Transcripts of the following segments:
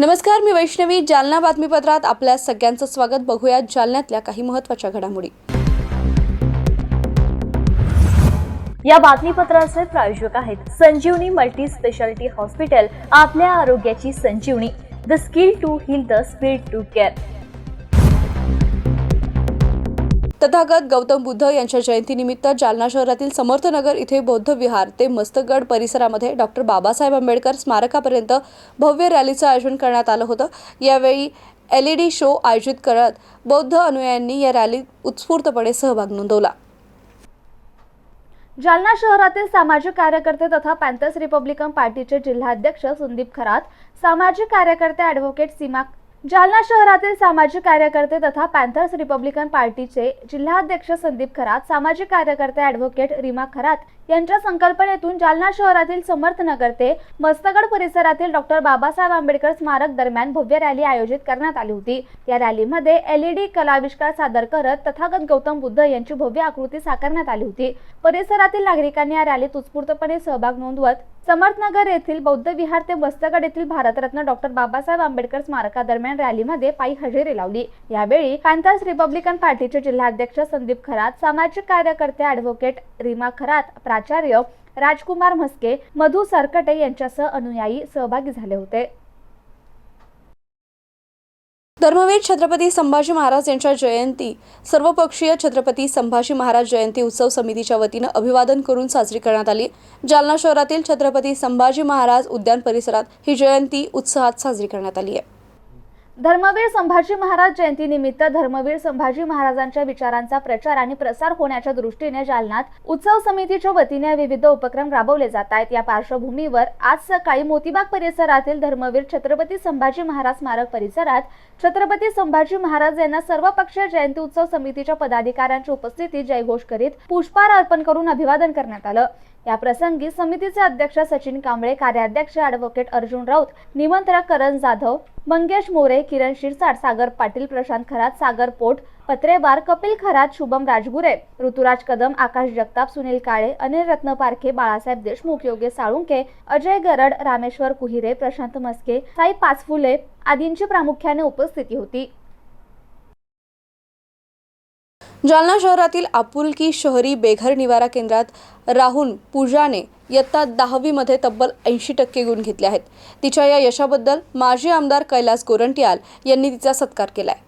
नमस्कार मी वैष्णवी. जालना बातमीपत्रात आपल्या सगळ्यांचं स्वागत. बघूया जालन्यातल्या काही महत्त्वाच्या घडामोडी. या बातमीपत्राचे प्रायोजक आहेत संजीवनी मल्टी स्पेशालिटी हॉस्पिटल. आपल्या आरोग्याची संजीवनी. The skill to heal the speed to care. Tathagat Gautam Buddha यांच्या जयंतीनिमित्त जालना शहरातील समर्थनगर इथे बौद्ध विहार ते मस्तगड परिसरामध्ये डॉक्टर बाबासाहेब आंबेडकर स्मारकापर्यंत भव्य रॅलीचं आयोजन करण्यात आलं होतं. यावेळी एल ई डी शो आयोजित करत बौद्ध अनुयायांनी या रॅलीत उत्स्फूर्तपणे सहभाग नोंदवला. जालना शहरातील सामाजिक कार्यकर्ते तथा पॅन्थर्स रिपब्लिकन पार्टीचे जिल्हाध्यक्ष संदीप खरात सामाजिक कार्यकर्ते ॲडव्होकेट सीमा जालना शहरातील सामाजिक कार्यकर्ते तथा पॅन्थर्स रिपब्लिकन पार्टीचे जिल्हाध्यक्ष संदीप खरात सामाजिक कार्यकर्ते ॲडव्होकेट रीमा खरात यांच्या संकल्पनेतून जालना शहरातील समर्थनगर ते मस्तगड परिसरातील डॉक्टर बाबासाहेब आंबेडकर स्मारक दरम्यान भव्य रॅली आयोजित करण्यात आली होती. या रॅलीमध्ये एलईडी कलाविष्कार सादर करत तथागत गौतम बुद्ध यांची भव्य आकृती साकारण्यात आली होती. परिसरातील नागरिकांनी या रॅलीत उत्स्फूर्तपणे सहभाग नोंदवत समर्थनगर येथील बौद्ध विहार ते वस्तगड येथील भारतरत्न डॉक्टर बाबासाहेब आंबेडकर स्मारकादरम्यान रॅलीमध्ये पायी हजेरी लावली. यावेळी कांतास रिपब्लिकन पार्टीचे जिल्हाध्यक्ष संदीप खरात सामाजिक कार्यकर्ते ॲडव्होकेट रीमा खरात प्राचार्य राजकुमार म्हस्के मधु सरकटे यांच्यासह अनुयायी सहभागी झाले होते. धर्मवीर छत्रपती संभाजी महाराज यांच्या जयंती सर्वपक्षीय छत्रपती संभाजी महाराज जयंती उत्सव समितीच्या वतीनं अभिवादन करून साजरी करण्यात आली. जालना शहरातील छत्रपती संभाजी महाराज उद्यान परिसरात ही जयंती उत्साहात साजरी करण्यात आली आहे. धर्मवीर संभाजी महाराज जयंतीनिमित्त धर्मवीर संभाजी महाराजांच्या विचारांचा प्रचार आणि प्रसार होण्याच्या दृष्टीने जालनात उत्सव समितीच्या वतीने विविध उपक्रम राबवले जात आहेत. या पार्श्वभूमीवर आज सकाळी मोतीबाग परिसरातील धर्मवीर छत्रपती संभाजी महाराज स्मारक परिसरात छत्रपती संभाजी महाराज यांना सर्वपक्षीय जयंती उत्सव समितीच्या पदाधिकाऱ्यांच्या उपस्थितीत जयघोष करीत पुष्पहार अर्पण करून अभिवादन करण्यात आलं. या प्रसंगी समितीचे अध्यक्ष सचिन कांबळे कार्याध्यक्ष ॲडव्होकेट अर्जुन राऊत निमंत्रक करण जाधव मंगेश मोरे किरण शिरसाट सागर पाटील प्रशांत खरात सागर पोट पत्रेवार कपिल खरात शुभम राजगुरे ऋतुराज कदम आकाश जगताप सुनील काळे अनिल रत्न पारखे बाळासाहेब देशमुख योगेश साळुंके अजय गरड रामेश्वर कुहिरे प्रशांत मस्के साई पाचफुले आदींची प्रामुख्याने उपस्थिती होती. जालना शहरातील आपुलकी शहरी बेघर निवारा केंद्रात राहून पूजाने इयत्ता दहावीमध्ये तब्बल ऐंशी टक्के गुण घेतले आहेत. तिच्या या यशाबद्दल माजी आमदार कैलास गोरंटियाल यांनी तिचा सत्कार केला आहे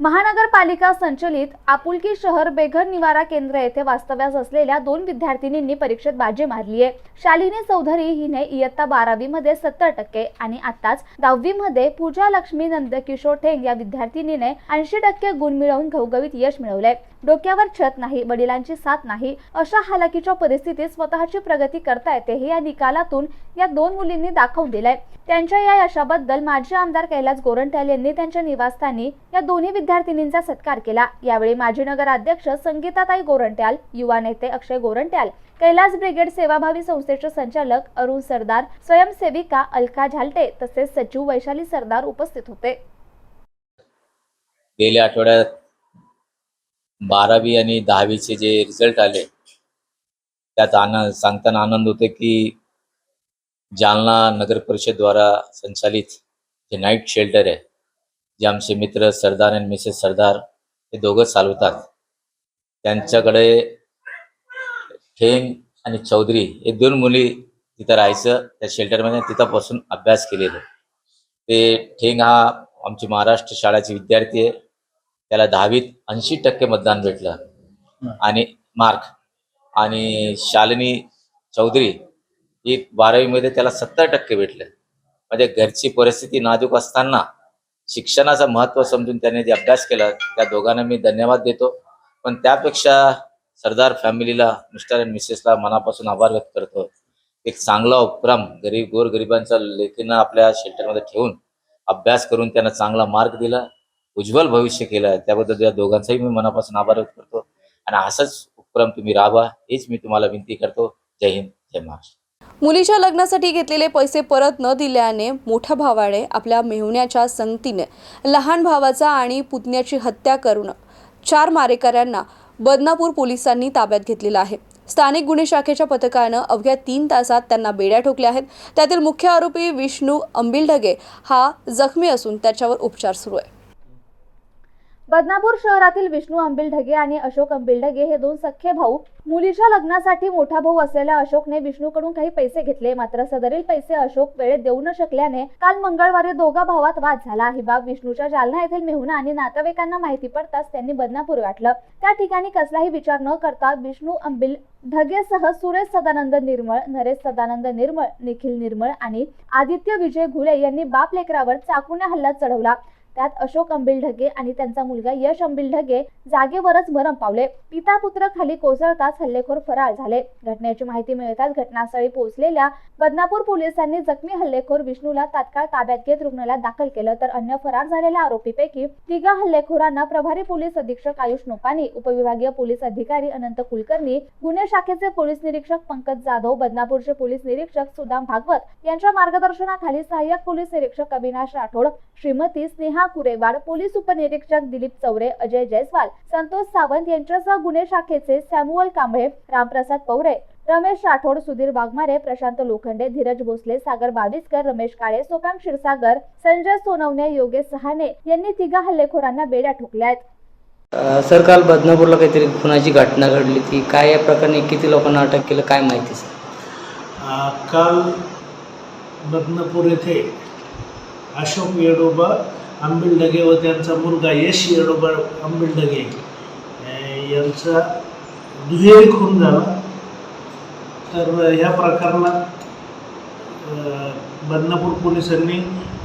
महानगरपालिका संचलित आपुलकी शहर बेघर निवारा केंद्र येथे वास्तव्यास असलेल्या दोन विद्यार्थिनींनी परीक्षेत बाजी मारली आहे. शालिनी चौधरी हिने इयत्ता बारावी मध्ये सत्तर टक्के आणि आताच दहावी मध्ये पूजा लक्ष्मी नंदकिशोर ठेंग या विद्यार्थिनीने ऐंशी टक्के गुण मिळवून घवघवीत यश मिळवलंय डोक्यावर छत नाही वडिलांची साथ नाही अशा हालाकीच्या परिस्थितीत स्वतःची प्रगती करता येते हे या निकालातून या दोन मुलींनी दाखवून दिलंय. त्यांच्या या यशाबद्दल माजी आमदार कैलास गोरंट्याल यांनी त्यांच्या निवासस्थानी या दोन्ही विद्यार्थिनींचा सत्कार केला. यावेळी माजी नगराध्यक्ष संगीताताई गोरंट्याल युवा नेते अक्षय गोरंट्याल कैलास ब्रिगेड सेवाभावी संस्थेचे संचालक अरुण सरदार स्वयंसेविका अलका झालटे तसेच सचिव वैशाली सरदार उपस्थित होते. गेल्या आठवड्यात बारावी आणि दहावीचे जे रिझल्ट आले त्यात आनंद सांगताना आनंद होते की जालना नगर परिषदद्वारा संचालित जे नाईट शेल्टर आहे जे आमचे मित्र सरदार आणि मिसेस सरदार हे दोघं चालवतात. त्यांच्याकडे ठेंग आणि चौधरी हे दोन मुली तिथं राहायचं त्या शेल्टरमध्ये तिथंपासून अभ्यास केलेले. ते ठेंग हा आमची महाराष्ट्र शाळेचे विद्यार्थी आहे. त्याला दहावीत ऐंशी टक्के मतदान भेटलं. आणि मार्क आणि शालिनी चौधरी ही बारावीमध्ये त्याला सत्तर टक्के भेटले. म्हणजे घरची परिस्थिती नाजूक असताना शिक्षणाचं महत्त्व समजून त्याने जे अभ्यास केला त्या दोघांना मी धन्यवाद देतो. पण त्यापेक्षा सरदार फॅमिलीला मिस्टर अँड मिसेसला मनापासून आभार व्यक्त करतो. एक चांगला उपक्रम गरीब गोरगरिबांचा लेखीनं आपल्या शेल्टरमध्ये ठेवून अभ्यास करून त्यांना चांगला मार्ग दिला उज्ज्वल भविष्य केलं. त्याबद्दल या दोघांचाही मी मनापासून आभार व्यक्त करतो. आणि असंच उपक्रम तुम्ही राबवा हेच मी तुम्हाला विनंती करतो. जय हिंद जय महाराष्ट्र. मुलीच्या लग्नासाठी घेतलेले पैसे परत न दिल्याने मोठ्या भावाने आपल्या मेहुण्याच्या संगतीने लहान भावाचा आणि पुतण्याची हत्या करून चार मारेकऱ्यांना बदनापूर पोलिसांनी ताब्यात घेतलेला आहे. स्थानिक गुन्हे शाखेच्या पथकानं अवघ्या तीन तासात त्यांना बेड्या ठोकल्या आहेत. त्यातील मुख्य आरोपी विष्णू अंबिलढगे हा जखमी असून त्याच्यावर उपचार सुरू आहे. बदनापूर शहरातील विष्णू अंबिलढगे आणि अशोक अंबिलढगे हे दोन सख्खे भाऊ मुलीच्या लग्नासाठी मोठा भाऊ असलेल्या अशोकने विष्णूकडून काही पैसे घेतले. मात्र सदरील पैसे अशोक वेळेत देऊ न शकल्याने काल मंगळवारी दोघा भावात वाद झाला. ही बाब विष्णूच्या जालना येथील मेहुना आणि नातेवाईकांना माहिती पडताच त्यांनी बदनापूर गाठलं. त्या ठिकाणी कसलाही विचार न करता विष्णू अंबिल ढगेसह सुरेश सदानंद निर्मळ नरेश सदानंद निर्मळ निखिल निर्मळ आणि आदित्य विजय घुले यांनी बाप लेकरावर चाकूने हल्ला चढवला. त्यात अशोक अंबिलढगे आणि त्यांचा मुलगा यश अंबिलढगे जागेवरच मरण पावले. पिता पुत्र खाली कोसळताच हल्लेखोर फरार झाले. घटनेची माहिती मिळताच घटनास्थळी पोहोचलेल्या बदनापूर पोलिसांनी जखमी हल्लेखोर विष्णूला तात्काळ ताब्यात घेत रुग्णालयात दाखल केलं तर अन्य फरार झालेल्या आरोपीपैकी तिघा हल्लेखोरांना प्रभारी पोलीस अधीक्षक आयुष नोपानी उपविभागीय पोलीस अधिकारी अनंत कुलकर्णी गुन्हे शाखेचे पोलीस निरीक्षक पंकज जाधव बदनापूरचे पोलीस निरीक्षक सुदाम भागवत यांच्या मार्गदर्शनाखाली सहाय्यक पोलीस निरीक्षक अविनाश राठोड श्रीमती स्नेहा कुरेवाड पोलीस उपनिरीक्षक दिलीप चौरे अजय जयस्वाल संतोष सावंत यांच्यासह गुन्हे शाखेचे सॅम्युअल कांबळे रामप्रसाद पौरे रमेश राठोड सुधीर वाघमारे प्रशांत लोखंडे धीरज भोसले सागर बाविस्कर रमेश काळे सोपांग क्षीरसागर संजय सोनवणे योगेश सहाने यांनी तिघा हल्लेखोरांना बेड्या ठोकल्या आहेत. अ, सर काल बदनापूरला काहीतरी खुनाची घटना घडली ती काय या प्रकरणी किती लोकांना अटक केलं काय माहिती सर? काल बदनापूर येथे अशोक येडोबा आंबिलडगे व त्यांचा मुलगा यश येडोबा आंबिलडगे यांचा दुहेरी खून झाला. तर ह्या प्रकरणात बदनापूर पोलिसांनी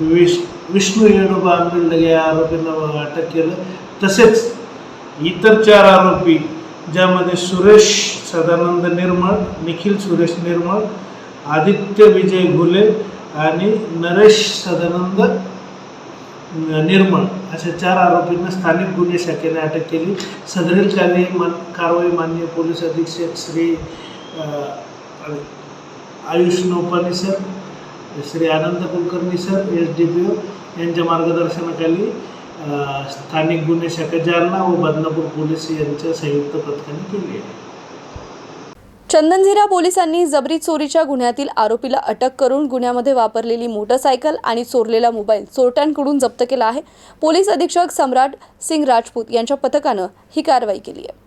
विश विष्णू येडोबा आंबिलडगे या आरोपींना अटक केलं. तसेच इतर चार आरोपी ज्यामध्ये सुरेश सदानंद निर्मळ निखिल सुरेश निर्मळ आदित्य विजय घुले आणि नरेश सदानंद निर्मळ अशा चार आरोपींना स्थानिक गुन्हे शाखेने अटक केली. सदरील काली मान कारवाई मान्य पोलीस अधीक्षक Shri Ayush Nopani sir Shri Anand Kulkarni sir S D P O यांच्या मार्गदर्शनाखाली स्थानिक गुन्हे शाखा जालना व बदनापूर पोलीस यांच्या संयुक्त पथकाने केली आहे. चंदनझिरा पोलिसांनी जबरी चोरीच्या गुन्ह्यातील आरोपीला अटक करून गुन्ह्यामध्ये वापरलेली मोटरसायकल आणि चोरलेला मोबाईल चोरट्यांकडून जप्त केला आहे. पोलीस अधीक्षक सम्राट सिंग राजपूत यांच्या पथकानं ही कारवाई केली आहे.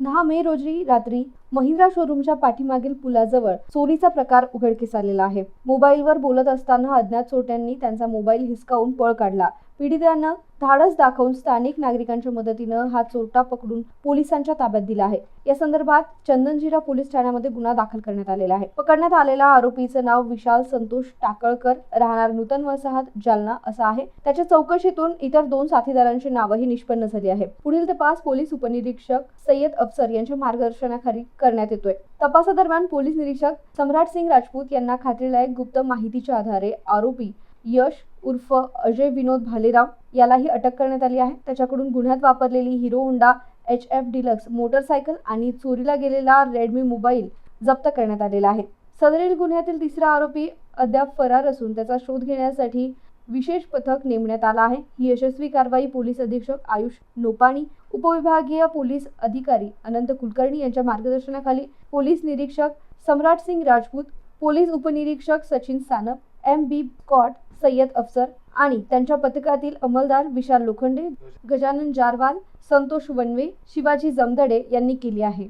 दहा मे रोजी रात्री महिंद्रा शोरूमच्या पाठीमागील पुलाजवळ चोरीचा प्रकार उघडकीस आलेला आहे. मोबाईलवर बोलत असताना अज्ञात चोरट्यांनी त्यांचा मोबाईल हिसकावून पळ काढला. पीडितांना धाडस दाखवून स्थानिक नागरिकांच्या मदतीनं हा चोरटा पकडून पोलिसांच्या ताब्यात दिला आहे. या संदर्भात चंदनजिरा पोलीस ठाण्यामध्ये गुन्हा दाखल करण्यात आलेला आहे. पकडण्यात आलेल्या आरोपीचं नाव विशाल संतोष टाकळकर राहणार नूतन वसाहत जालना असं आहे. त्याच्या चौकशीतून इतर दोन साथीदारांची नावही निष्पन्न झाली आहे. पुढील तपास पोलीस उपनिरीक्षक सय्यद अफसर यांच्या मार्गदर्शनाखाली करण्यात येतोय. तपासादरम्यान पोलीस निरीक्षक सम्राट सिंग राजपूत यांना खात्रीलायक गुप्त माहितीच्या आधारे आरोपी यश उर्फ अजय विनोद भालेराव यालाही अटक करण्यात आली आहे. त्याच्याकडून गुन्ह्यात वापरलेली Hero Honda H F deluxe motorcycle आणि चोरीला गेलेला रेडमी मोबाईल जप्त करण्यात आलेला आहे. सदरील गुन्ह्यातील तिसरा आरोपी अद्याप फरार असून त्याचा शोध घेण्यासाठी विशेष पथक नेमण्यात आला आहे. ही यशस्वी कारवाई पोलीस अधीक्षक आयुष नोपाणी उपविभागीय पोलीस अधिकारी अनंत कुलकर्णी यांच्या मार्गदर्शनाखाली पोलीस निरीक्षक सम्राट सिंग राजपूत पोलीस उपनिरीक्षक Sachin Sanap M B cot Syed Afsar आणि त्यांच्या पथकातील अंमलदार विशाल लोखंडे गजानन जारवाल संतोष वनवे शिवाजी जमदडे यांनी केली आहे.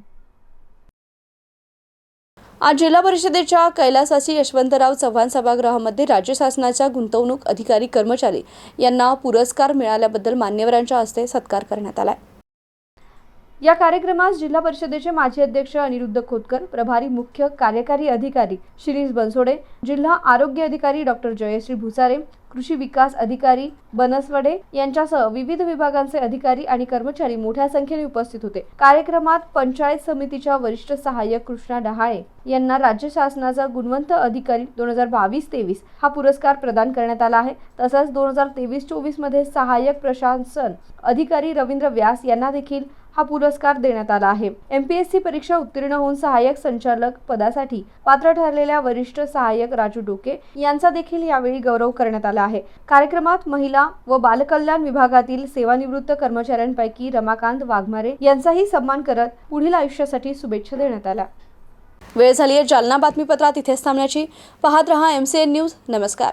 आज जिल्हा परिषदेच्या कैलासाची यशवंतराव चव्हाण सभागृहामध्ये राज्य शासनाच्या गुंतवणूक अधिकारी कर्मचारी यांना पुरस्कार मिळाल्याबद्दल मान्यवरांच्या हस्ते सत्कार करण्यात आला या कार्यक्रमास जिल्हा परिषदेचे माजी अध्यक्ष अनिरुद्ध खोतकर प्रभारी मुख्य कार्यकारी अधिकारी शिरीष बनसोडे जिल्हा आरोग्य अधिकारी डॉक्टर जयश्री भुसारे कृषी विकास अधिकारी बनसवडे यांच्यासह विविध विभागांचे अधिकारी आणि कर्मचारी मोठ्या संख्येने उपस्थित होते. कार्यक्रमात पंचायत समितीच्या वरिष्ठ सहाय्यक कृष्णा डहाळे यांना राज्य शासनाचा गुणवंत अधिकारी दोन हजार बावीस तेवीस हा पुरस्कार प्रदान करण्यात आला आहे. तसंच दोन हजार तेवीस चोवीसमध्ये सहाय्यक प्रशासन अधिकारी रवींद्र व्यास यांना देखील हा पुरस्कार देण्यात आला आहे. एमपीएससी परीक्षा उत्तीर्ण होऊन सहाय्यक संचालक पदासाठी पात्र ठरलेल्या वरिष्ठ सहाय्यक राजू डोके यांचा देखील यावेळी गौरव करण्यात आला आहे. कार्यक्रमात महिला व बालकल्याण विभागातील सेवानिवृत्त कर्मचाऱ्यांपैकी रमाकांत वाघमारे यांचाही सन्मान करत पुढील आयुष्यासाठी शुभेच्छा देण्यात आल्या. वेळ झाली आहे जालना बातमीपत्रात इथेच थांबण्याची. पाहत रहा एम सी एन न्यूज नमस्कार.